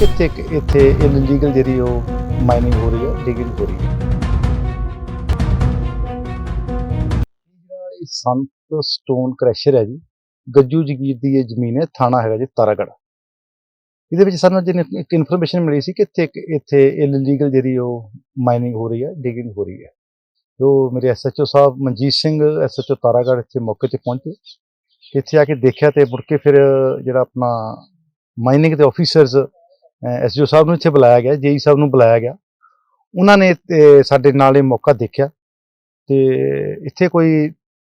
ਕਿੱਥੇ ਕਿ ਇੱਥੇ ਇਲੀਗਲ ਜਿਹੜੀ ਉਹ ਮਾਈਨਿੰਗ ਹੋ ਰਹੀ ਹੈ ਡਿਗਿੰਗ ਹੋ ਰਹੀ ਹੈ। ਇਹ ਸੰਤ ਸਟੋਨ ਕ੍ਰੈਸ਼ਰ ਹੈ ਜੀ। ਗੱਜੂ ਜਗੀਰ ਦੀ ਇਹ ਜ਼ਮੀਨ ਹੈ, ਥਾਣਾ ਹੈਗਾ ਜੀ ਤਾਰਾਗੜ ਇਹਦੇ ਵਿੱਚ ਸਾਨੂੰ ਜਿਹਨੇ ਇੱਕ ਇਨਫੋਰਮੇਸ਼ਨ ਮਿਲੀ ਸੀ ਕਿ ਇੱਥੇ ਇੱਕ ਇੱਥੇ ਇਲੀਗਲ ਜਿਹੜੀ ਉਹ ਮਾਈਨਿੰਗ ਹੋ ਰਹੀ ਹੈ ਡਿਗਿੰਗ ਹੋ ਰਹੀ ਹੈ। ਜੋ ਮੇਰੇ ਐਸਐਚਓ ਸਾਹਿਬ ਮਨਜੀਤ ਸਿੰਘ ਐਸਐਚਓ ਤਾਰਾਗੜ ਇੱਥੇ ਮੌਕੇ ਤੇ ਪਹੁੰਚੇ। ਇੱਥੇ ਆ ਕੇ ਦੇਖਿਆ ਤੇ ਮੁੜ ਕੇ ਫਿਰ ਜਿਹੜਾ ਆਪਣਾ ਮਾਈਨਿੰਗ ਦੇ ਆਫੀਸਰਸ ਐਸਜੀਓ ਸਾਹਿਬ ਨੂੰ ਇੱਥੇ ਬੁਲਾਇਆ ਗਿਆ, ਜੇਈ ਸਾਹਿਬ ਨੂੰ ਬੁਲਾਇਆ ਗਿਆ। ਉਹਨਾਂ ਨੇ ਤੇ ਸਾਡੇ ਨਾਲ ਇਹ ਮੌਕਾ ਦੇਖਿਆ ਤੇ ਇੱਥੇ ਕੋਈ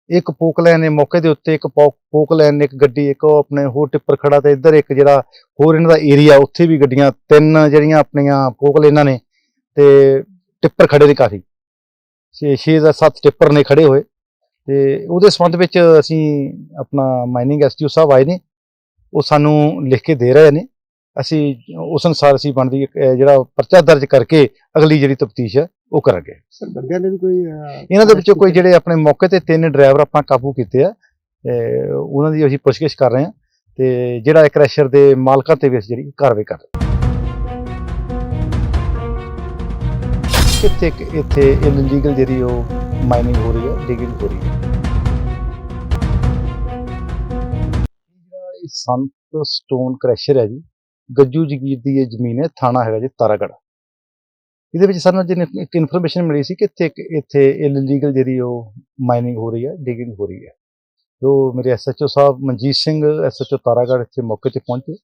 ਇੱਕ ਪੋਕਲੈਨ ਨੇ ਮੌਕੇ ਦੇ ਉੱਤੇ ਇੱਕ ਪੋ- ਪੋਕਲੈਨ ਨੇ ਇੱਕ ਗੱਡੀ, ਇੱਕ ਉਹ ਆਪਣੇ ਹੋਰ ਟਿੱਪਰ ਖੜਾ ਤੇ ਇੱਧਰ ਇੱਕ ਜਿਹੜਾ ਹੋਰ ਇਹਨਾਂ ਦਾ ਏਰੀਆ, ਉੱਥੇ ਵੀ ਗੱਡੀਆਂ, ਤਿੰਨ ਜਿਹੜੀਆਂ ਆਪਣੀਆਂ ਪੋਕਲੈਨਾਂ ਨੇ ਤੇ ਟਿੱਪਰ ਖੜੇ ਨੇ ਕਾਫੀ। ਛੇ ਛੇ ਦਾ ਸੱਤ ਟਿੱਪਰ ਨੇ ਖੜੇ ਹੋਏ ਤੇ ਉਹਦੇ ਸੰਬੰਧ ਵਿੱਚ ਅਸੀਂ ਆਪਣਾ ਮਾਈਨਿੰਗ ਐਸਟੀਓ ਸਾਹਿਬ ਆਏ ਨੇ, ਉਹ ਸਾਨੂੰ ਲਿਖ ਕੇ ਦੇ ਰਹੇ ਨੇ। ਅਸੀਂ ਉਸ ਅਨੁਸਾਰ ਅਸੀਂ ਬਣਦੀ ਅਹ, ਜਿਹੜਾ ਪਰਚਾ ਦਰਜ ਕਰਕੇ ਅਗਲੀ ਜਿਹੜੀ ਤਫਤੀਸ਼ ਹੈ ਉਹ ਕਰਾਂਗੇ। ਸਰ ਬੰਦਿਆਂ ਨੇ ਵੀ ਕੋਈ ਅਹ, ਇਹਨਾਂ ਦੇ ਵਿੱਚੋਂ ਕੋਈ ਜਿਹੜੇ ਆਪਣੇ ਮੌਕੇ ਤੇ ਤਿੰਨ ਡਰਾਈਵਰ ਆਪਾਂ ਕਾਬੂ ਕੀਤੇ ਆ ਤੇ ਉਹਨਾਂ ਦੀ ਅਸੀਂ ਪੁੱਛਗਿੱਛ ਕਰ ਰਹੇ ਹਾਂ ਤੇ ਜਿਹੜਾ ਇਹ ਕ੍ਰੈਸ਼ਰ ਦੇ ਮਾਲਕਾਂ ਤੇ ਵੀ ਅਸੀਂ ਜਿਹੜੀ ਕਾਰਵਾਈ ਕਰ ਰਹੇ ਹਾਂ। ਕਿੱਥੇ ਕਿ ਇੱਥੇ ਇਲੀਗਲ ਜਿਹੜੀ ਉਹ ਮਾਈਨਿੰਗ ਹੋ ਰਹੀ ਹੈ ਡਿਗਿੰਗ ਹੋ ਰਹੀ ਹੈ। ਜਿਹੜਾ ਇਹ ਸੰਤ ਸਟੋਨ ਕ੍ਰੈਸ਼ਰ ਹੈ ਜੀ ਗੱਜੂ ਜਗੀਰ ਦੀ ਇਹ ਜ਼ਮੀਨ ਹੈ, ਥਾਣਾ ਹੈਗਾ ਜੀ ਤਾਰਾਗੜ ਇਹਦੇ ਵਿੱਚ ਸਾਨੂੰ ਜਿਹਨੇ ਇੱਕ ਇਨਫੋਰਮੇਸ਼ਨ ਮਿਲੀ ਸੀ ਕਿ ਇੱਥੇ ਇੱਕ, ਇੱਥੇ ਇਲੀਗਲ ਜਿਹੜੀ ਉਹ ਮਾਈਨਿੰਗ ਹੋ ਰਹੀ ਹੈ ਡਿਗਿੰਗ ਹੋ ਰਹੀ ਹੈ। ਜੋ ਮੇਰੇ ਐਸਐਚਓ ਸਾਹਿਬ ਮਨਜੀਤ ਸਿੰਘ ਐਸਐਚਓ ਤਾਰਾਗੜ ਇੱਥੇ ਮੌਕੇ ਤੇ ਪਹੁੰਚੇ।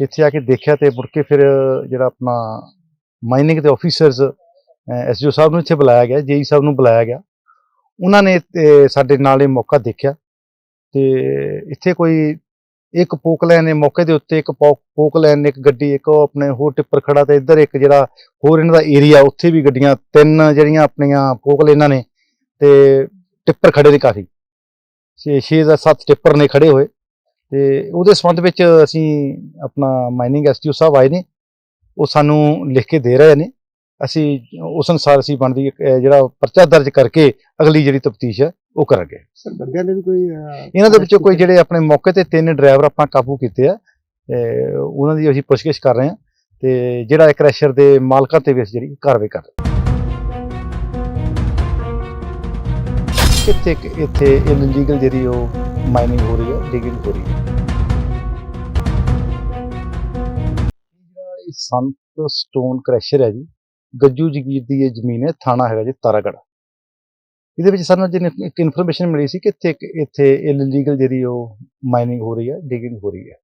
ਇੱਥੇ ਆ ਕੇ ਦੇਖਿਆ ਤੇ ਮੁੜ ਕੇ ਫਿਰ ਜਿਹੜਾ ਆਪਣਾ ਮਾਈਨਿੰਗ ਦੇ ਆਫੀਸਰਸ ਐਸਜੀਓ ਸਾਹਿਬ ਨੂੰ ਇੱਥੇ ਬੁਲਾਇਆ ਗਿਆ, ਜੇਈ ਸਾਹਿਬ ਨੂੰ ਬੁਲਾਇਆ ਗਿਆ। ਉਹਨਾਂ ਨੇ ਸਾਡੇ ਨਾਲ ਇਹ ਮੌਕਾ ਦੇਖਿਆ। ਤੇ ਇੱਥੇ ਕੋਈ ਇੱਕ ਪੋਕਲੈਨ ਨੇ ਮੌਕੇ ਦੇ ਉੱਤੇ ਇੱਕ ਪੋ- ਪੋਕਲੈਨ ਨੇ ਇੱਕ ਗੱਡੀ ਇੱਕ ਉਹ ਆਪਣੇ ਹੋਰ ਟਿੱਪਰ ਖੜਾ ਤੇ ਇੱਧਰ ਇੱਕ ਜਿਹੜਾ ਹੋਰ ਇਹਨਾਂ ਦਾ ਏਰੀਆ ਉੱਥੇ ਵੀ ਗੱਡੀਆਂ ਤਿੰਨ ਜਿਹੜੀਆਂ ਆਪਣੀਆਂ ਪੋਕਲੈਨਾਂ ਨੇ ਤੇ ਟਿੱਪਰ ਖੜੇ ਨੇ ਕਾਫੀ। ਛੇ ਛੇ ਦਾ ਸੱਤ ਟਿੱਪਰ ਨੇ ਖੜੇ ਹੋਏ ਤੇ ਉਹਦੇ ਸੰਬੰਧ ਵਿੱਚ ਅਸੀਂ ਆਪਣਾ ਮਾਈਨਿੰਗ ਐਸਟੀਓ ਸਾਹਿਬ ਆਏ ਨੇ ਉਹ ਸਾਨੂੰ ਲਿਖ ਕੇ ਦੇ ਰਹੇ ਨੇ। ਅਸੀਂ ਉਸ ਅਨੁਸਾਰ ਅਸੀਂ ਬਣਦੀ ਇੱਕ, ਜਿਹੜਾ ਪਰਚਾ ਦਰਜ ਕਰਕੇ ਅਗਲੀ ਜਿਹੜੀ ਤਫਤੀਸ਼ ਹੈ ਉਹ ਕਰਾਂਗੇ ਸਰ ਬੰਦਿਆਂ ਨੇ ਵੀ ਕੋਈ ਇਹਨਾਂ ਦੇ ਵਿੱਚੋਂ ਕੋਈ ਜਿਹੜੇ ਆਪਣੇ ਮੌਕੇ ਤੇ ਤਿੰਨ ਡਰਾਈਵਰ ਆਪਾਂ ਕਾਬੂ ਕੀਤੇ ਆ ਉਹਨਾਂ ਦੀ ਅਸੀਂ ਪੁੱਛਗਿੱਛ ਕਰ ਰਹੇ ਹਾਂ ਤੇ ਜਿਹੜਾ ਇਹ ਕ੍ਰੈਸ਼ਰ ਦੇ ਮਾਲਕਾਂ ਤੇ ਵੀ ਅਸੀਂ ਜਿਹੜੀ ਕਾਰਵਾਈ ਕਰ ਰਹੇ ਹਾਂ। ਕਿੱਥੇ ਕਿ ਇੱਥੇ ਇਲੀਗਲ ਜਿਹੜੀ ਉਹ ਮਾਈਨਿੰਗ ਹੋ ਰਹੀ ਹੈ ਡਿਗਿੰਗ ਹੋ ਰਹੀ ਹੈ। ਸੰਤ ਸਟੋਨ ਕ੍ਰੈਸ਼ਰ ਹੈ ਜੀ। ਗੱਜੂ ਜਗੀਰ ਦੀ ਇਹ ਜ਼ਮੀਨ ਹੈ ਥਾਣਾ ਹੈਗਾ ਜੀ ਤਾਰਾਗੜ ਇਹਦੇ ਵਿੱਚ ਸਾਨੂੰ ਜਿਹਨੇ ਇੱਕ ਇਨਫੋਰਮੇਸ਼ਨ ਮਿਲੀ ਸੀ ਕਿ ਇੱਥੇ ਇੱਕ, ਇੱਥੇ ਇਲੀਗਲ ਜਿਹੜੀ ਉਹ ਮਾਈਨਿੰਗ ਹੋ ਰਹੀ ਹੈ ਡਿਗਿੰਗ ਹੋ ਰਹੀ ਹੈ।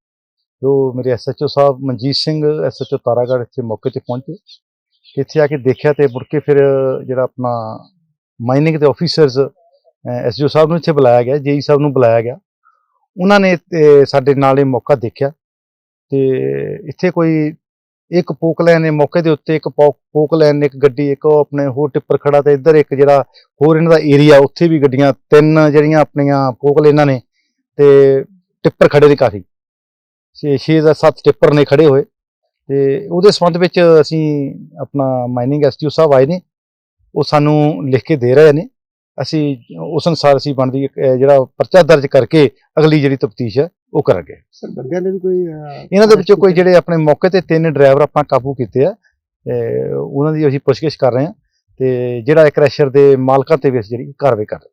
ਜੋ ਮੇਰੇ ਐਸਐਚਓ ਸਾਹਿਬ ਮਨਜੀਤ ਸਿੰਘ ਐਸਐਚਓ ਤਾਰਾਗੜ੍ਹ ਇੱਥੇ ਮੌਕੇ ਤੇ ਪਹੁੰਚੇ। ਇੱਥੇ ਆ ਕੇ ਦੇਖਿਆ ਤੇ ਮੁੜ ਕੇ ਫਿਰ ਜਿਹੜਾ ਆਪਣਾ ਮਾਈਨਿੰਗ ਦੇ ਆਫੀਸਰਸ ਐਸਜੀਓ ਸਾਹਿਬ ਨੂੰ ਇੱਥੇ ਬੁਲਾਇਆ ਗਿਆ, ਜੇਈ ਸਾਹਿਬ ਨੂੰ ਬੁਲਾਇਆ ਗਿਆ। ਉਹਨਾਂ ਨੇ ਸਾਡੇ ਨਾਲ ਇਹ ਮੌਕਾ ਦੇਖਿਆ। ਤੇ ਇੱਥੇ ਕੋਈ ਇੱਕ ਪੋਕਲੈਨ ਨੇ ਮੌਕੇ ਦੇ ਉੱਤੇ ਇੱਕ ਪੋਕ ਪੋਕਲੈਨ ਨੇ ਇੱਕ ਗੱਡੀ, ਇੱਕ ਉਹ ਆਪਣੇ ਹੋਰ ਟਿੱਪਰ ਖੜਾ ਤੇ ਇੱਧਰ ਇੱਕ ਜਿਹੜਾ ਹੋਰ ਇਹਨਾਂ ਦਾ ਏਰੀਆ ਉੱਥੇ ਵੀ ਗੱਡੀਆਂ, ਤਿੰਨ ਜਿਹੜੀਆਂ ਆਪਣੀਆਂ ਪੋਕਲੈਨਾਂ ਨੇ ਤੇ ਟਿੱਪਰ ਖੜੇ ਨੇ ਕਾਫੀ। ਛੇ ਛੇ ਦਾ ਸੱਤ ਟਿੱਪਰ ਨੇ ਖੜੇ ਹੋਏ ਤੇ ਉਹਦੇ ਸੰਬੰਧ ਵਿੱਚ ਅਸੀਂ ਆਪਣਾ ਮਾਈਨਿੰਗ ਐਸਟੀਓ ਸਾਹਿਬ ਆਏ ਨੇ, ਉਹ ਸਾਨੂੰ ਲਿਖ ਕੇ ਦੇ ਰਹੇ ਨੇ। ਅਸੀਂ ਉਸ ਅਨੁਸਾਰ ਅਸੀਂ ਬਣਦੀ ਇੱਕ, ਅਹ, ਜਿਹੜਾ ਪਰਚਾ ਦਰਜ ਕਰਕੇ ਅਗਲੀ ਜਿਹੜੀ ਤਫਤੀਸ਼ ਹੈ ਉਹ ਕਰਾਂਗੇ। ਸਰ ਬੰਦਿਆਂ ਨੇ ਵੀ ਕੋਈ ਅਹ, ਇਹਨਾਂ ਦੇ ਵਿੱਚੋਂ ਕੋਈ ਜਿਹੜੇ ਆਪਣੇ ਮੌਕੇ ਤੇ ਤਿੰਨ ਡਰਾਈਵਰ ਆਪਾਂ ਕਾਬੂ ਕੀਤੇ ਆ ਤੇ ਉਹਨਾਂ ਦੀ ਅਸੀਂ ਪੁੱਛਗਿੱਛ ਕਰ ਰਹੇ ਹਾਂ ਤੇ ਜਿਹੜਾ ਕ੍ਰੈਸ਼ਰ ਦੇ ਮਾਲਕਾਂ ਤੇ ਵੀ ਅਸੀਂ ਜਿਹੜੀ ਕਾਰਵਾਈ ਕਰ ਰਹੇ ਹਾਂ।